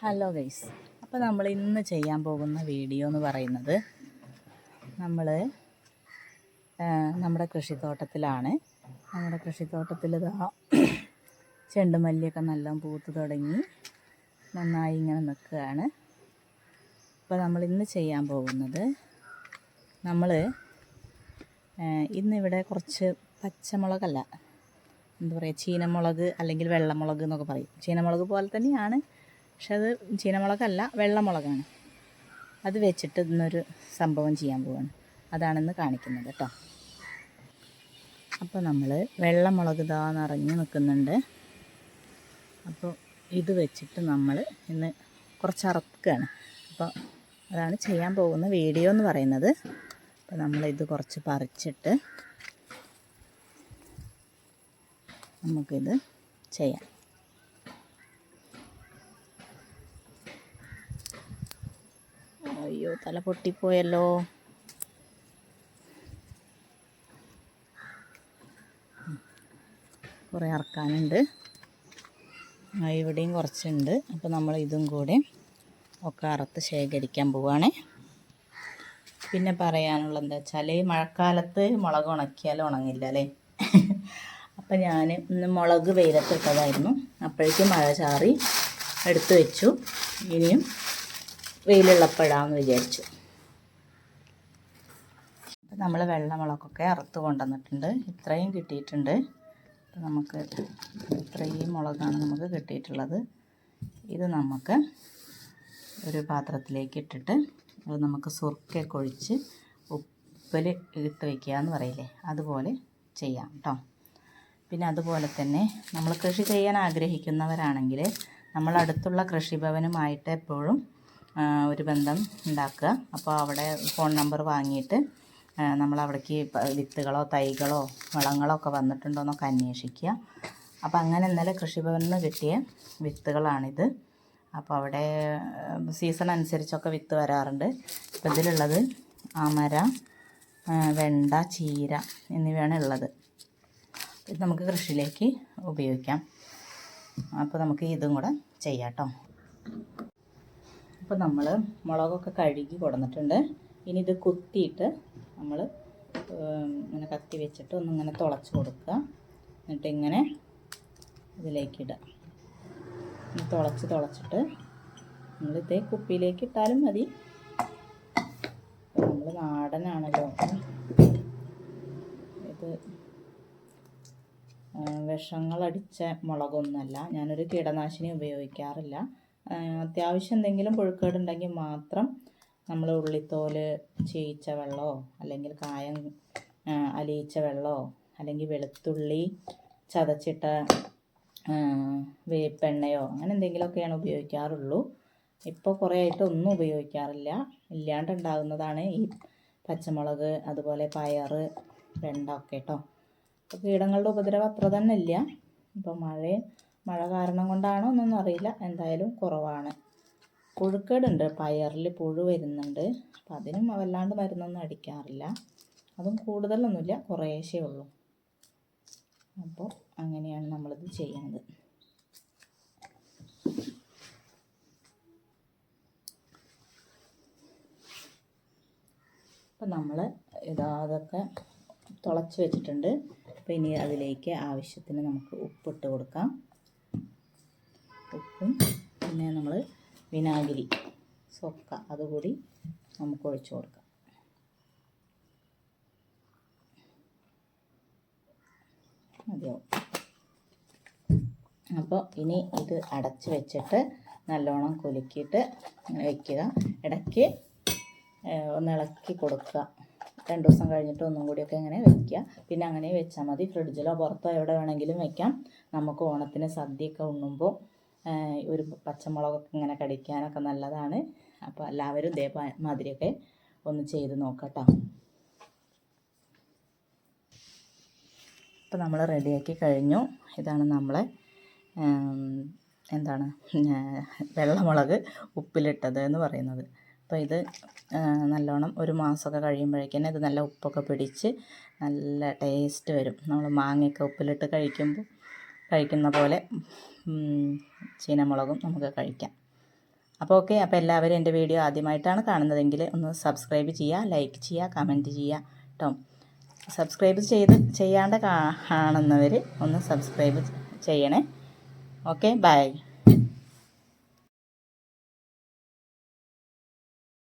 Hello guys അപ്പോൾ നമ്മൾ ഇന്ന് ചെയ്യാൻ പോകുന്ന വീഡിയോ എന്ന് പറയുന്നത് നമ്മൾ നമ്മുടെ കൃഷിത്തോട്ടത്തിലാണ്. നമ്മുടെ കൃഷിത്തോട്ടത്തിൽ ഇതാ ചെണ്ടുമല്ലിയൊക്കെ നല്ല പൂത്ത് തുടങ്ങി നന്നായി ഇങ്ങനെ നിൽക്കുകയാണ്. അപ്പോൾ നമ്മൾ ഇന്ന് ചെയ്യാൻ പോകുന്നത് നമ്മൾ ഇന്നിവിടെ കുറച്ച് പച്ചമുളകല്ല. എന്താ പറയുക ചീനമുളക് അല്ലെങ്കിൽ വെള്ളമുളക് എന്നൊക്കെ പറയും. ചീനമുളക് പോലെ തന്നെയാണ് പക്ഷെ അത് ചീനമുളകല്ല വെള്ളമുളകാണ്. അത് വെച്ചിട്ട് ഇന്നൊരു സംഭവം ചെയ്യാൻ പോവാണ്. അതാണെന്ന് കാണിക്കുന്നത് കേട്ടോ. അപ്പോൾ നമ്മൾ വെള്ളമുളക് ഇതാ നിറഞ്ഞ് നിൽക്കുന്നുണ്ട്. അപ്പോൾ ഇത് വെച്ചിട്ട് നമ്മൾ ഇന്ന് കുറച്ച് അറക്കുകയാണ് അപ്പോൾ അതാണ് ചെയ്യാൻ പോകുന്ന വീഡിയോ എന്ന് പറയുന്നത്. അപ്പോൾ നമ്മളിത് കുറച്ച് പറിച്ചിട്ട് നമുക്കിത് ചെയ്യാം. അയ്യോ തല പൊട്ടിപ്പോയല്ലോ. കുറേ ഇറക്കാനുണ്ട് ഇവിടെയും കുറച്ചുണ്ട്. അപ്പോൾ നമ്മൾ ഇതും കൂടെ ഒക്കെ അറുത്ത് ശേഖരിക്കാൻ പോവുകയാണേ പിന്നെ പറയാനുള്ളത് എന്താ വെച്ചാൽ മഴക്കാലത്ത് മുളക് ഉണക്കിയാൽ ഉണങ്ങില്ല അല്ലേ? അപ്പം ഞാൻ ഇന്ന് മുളക് വെയിലത്തിട്ടതായിരുന്നു അപ്പോഴേക്കും മഴ ചാറി എടുത്തു വെച്ചു. ഇനിയും വെയിലുള്ളപ്പോഴാന്ന് വിചാരിച്ചു. അപ്പം നമ്മൾ വെള്ളമുളകൊക്കെ അറുത്ത് കൊണ്ടുവന്നിട്ടുണ്ട്. ഇത്രയും കിട്ടിയിട്ടുണ്ട്. അപ്പം നമുക്ക് ഇത്രയും മുളകാണ് നമുക്ക് കിട്ടിയിട്ടുള്ളത്. ഇത് നമുക്ക് ഒരു പാത്രത്തിലേക്ക് ഇട്ടിട്ട് അത് നമുക്ക് സുർക്കൊക്കെ ഒഴിച്ച് ഉപ്പിൽ ഇട്ട് വയ്ക്കുക എന്ന് പറയില്ലേ? അതുപോലെ ചെയ്യാം കേട്ടോ പിന്നെ അതുപോലെ തന്നെ നമ്മൾ കൃഷി ചെയ്യാൻ ആഗ്രഹിക്കുന്നവരാണെങ്കിൽ നമ്മളടുത്തുള്ള കൃഷിഭവനുമായിട്ട് എപ്പോഴും ഒരു ബന്ധം ഉണ്ടാക്കുക. അപ്പോൾ അവിടെ ഫോൺ നമ്പർ വാങ്ങിയിട്ട് നമ്മൾ അവിടേക്ക് വിത്തുകളോ തൈകളോ വളങ്ങളോ ഒക്കെ വന്നിട്ടുണ്ടോ എന്നൊക്കെ അന്വേഷിക്കുക. അപ്പോൾ അങ്ങനെ ഇന്നലെ കൃഷിഭവനിൽ നിന്ന് കിട്ടിയ വിത്തുകളാണിത്. അപ്പോൾ അവിടെ സീസൺ അനുസരിച്ചൊക്കെ വിത്ത് വരാറുണ്ട്. അപ്പോൾ ഇതിലുള്ളത് അമര വെണ്ട ചീര എന്നിവയാണ് ഉള്ളത്. ഇത് നമുക്ക് കൃഷിയിലേക്ക് ഉപയോഗിക്കാം. അപ്പോൾ നമുക്ക് ഇതും കൂടെ ചെയ്യാം കേട്ടോ. അപ്പോൾ നമ്മൾ മുളകൊക്കെ കഴുകി കൊടുന്നിട്ടുണ്ട്. ഇനി ഇത് കുത്തിയിട്ട് നമ്മൾ ഇങ്ങനെ കത്തി വെച്ചിട്ട് ഒന്നിങ്ങനെ തുളച്ച് കൊടുക്കുക. എന്നിട്ട് ഇങ്ങനെ ഇതിലേക്ക് ഇടുക. തുളച്ച് തുളച്ചിട്ട് നമ്മൾ ഇതേ കുപ്പിയിലേക്ക് ഇട്ടാലും മതി. നമ്മൾ നാടനാണല്ലോ. ഇത് വിഷങ്ങളടിച്ച മുളകൊന്നുമല്ല. ഞാനൊരു കീടനാശിനി ഉപയോഗിക്കാറില്ല. അത്യാവശ്യം എന്തെങ്കിലും പുഴുക്കേടുണ്ടെങ്കിൽ മാത്രം നമ്മൾ ഉള്ളിത്തോൽ ചീയിച്ച വെള്ളമോ അല്ലെങ്കിൽ കായം അലിയിച്ച വെള്ളമോ അല്ലെങ്കിൽ വെളുത്തുള്ളി ചതച്ചിട്ട വേപ്പെണ്ണയോ അങ്ങനെ എന്തെങ്കിലുമൊക്കെയാണ് ഉപയോഗിക്കാറുള്ളൂ. ഇപ്പോൾ കുറേ ആയിട്ട് ഒന്നും ഉപയോഗിക്കാറില്ല. ഇല്ലാണ്ടുണ്ടാകുന്നതാണ് ഈ പച്ചമുളക് അതുപോലെ പയർ വെണ്ട ഒക്കെ കേട്ടോ. അപ്പോൾ കീടങ്ങളുടെ ഉപദ്രവം അത്ര തന്നെ ഇല്ല. ഇപ്പോൾ മഴ മഴ കാരണം കൊണ്ടാണോ എന്നൊന്നും അറിയില്ല. എന്തായാലും കുറവാണ്. പുഴുക്കേടുണ്ട്. പയറിൽ പുഴു വരുന്നുണ്ട്. അപ്പം അതിനും വല്ലാണ്ട് മരുന്നൊന്നും അടിക്കാറില്ല. അതും കൂടുതലൊന്നുമില്ല. കുറേശ്ശേ ഉള്ളൂ. അപ്പോൾ അങ്ങനെയാണ് നമ്മളിത് ചെയ്യുന്നത്. അപ്പം നമ്മൾ ഇതാ അതൊക്കെ തുളച്ച് വെച്ചിട്ടുണ്ട്. അപ്പോൾ ഇനി അതിലേക്ക് ആവശ്യത്തിന് നമുക്ക് ഉപ്പിട്ട് കൊടുക്കാം. ഉപ്പും പിന്നെ നമ്മൾ വിനാഗിരി സൊക്ക അതുകൂടി നമുക്ക് ഒഴിച്ചു കൊടുക്കാം. അപ്പോൾ ഇനി ഇത് അടച്ച് വെച്ചിട്ട് നല്ലോണം കുലുക്കിയിട്ട് വയ്ക്കുക ഇടയ്ക്ക് ഒന്ന് ഇളക്കി കൊടുക്കുക. രണ്ട് ദിവസം കഴിഞ്ഞിട്ട് ഒന്നും കൂടിയൊക്കെ ഇങ്ങനെ വെക്കുക. പിന്നെ അങ്ങനെ വെച്ചാൽ മതി. ഫ്രിഡ്ജിലോ പുറത്തോ എവിടെ വേണമെങ്കിലും വെക്കാം. നമുക്ക് ഓണത്തിന് സദ്യയൊക്കെ ഉണ്ണുമ്പോൾ ഒരു പച്ചമുളകൊക്കെ ഇങ്ങനെ കടിക്കാനൊക്കെ നല്ലതാണ്. അപ്പോൾ എല്ലാവരും ഇതേ മാതിരിയൊക്കെ ഒന്ന് ചെയ്ത് നോക്കട്ടോ. അപ്പോൾ നമ്മൾ റെഡിയാക്കി കഴിഞ്ഞു. ഇതാണ് നമ്മളെ എന്താണ് വെള്ളമുളക് ഉപ്പിലിട്ടത് എന്ന് പറയുന്നത്. അപ്പോൾ ഇത് നല്ലോണം ഒരു മാസമൊക്കെ കഴിയുമ്പോഴേക്കും ഇത് നല്ല ഉപ്പൊക്കെ പിടിച്ച് നല്ല ടേസ്റ്റ് വരും. നമ്മൾ മാങ്ങയൊക്കെ ഉപ്പിലിട്ട് കഴിക്കുമ്പോൾ കഴിക്കുന്ന പോലെ ചീനമുളകും നമുക്ക് കഴിക്കാം. അപ്പോൾ ഓക്കെ അപ്പോൾ എല്ലാവരും എന്റെ വീഡിയോ ആദ്യമായിട്ടാണ് കാണുന്നതെങ്കിൽ ഒന്ന് സബ്സ്ക്രൈബ് ചെയ്യുക ലൈക്ക് ചെയ്യുക കമന്റ് ചെയ്യുക കേട്ടോ സബ്സ്ക്രൈബ് ചെയ്ത് ചെയ്യാണ്ട് കാണുന്നവർ ഒന്ന് സബ്സ്ക്രൈബ് ചെയ്യണേ. Okay bye.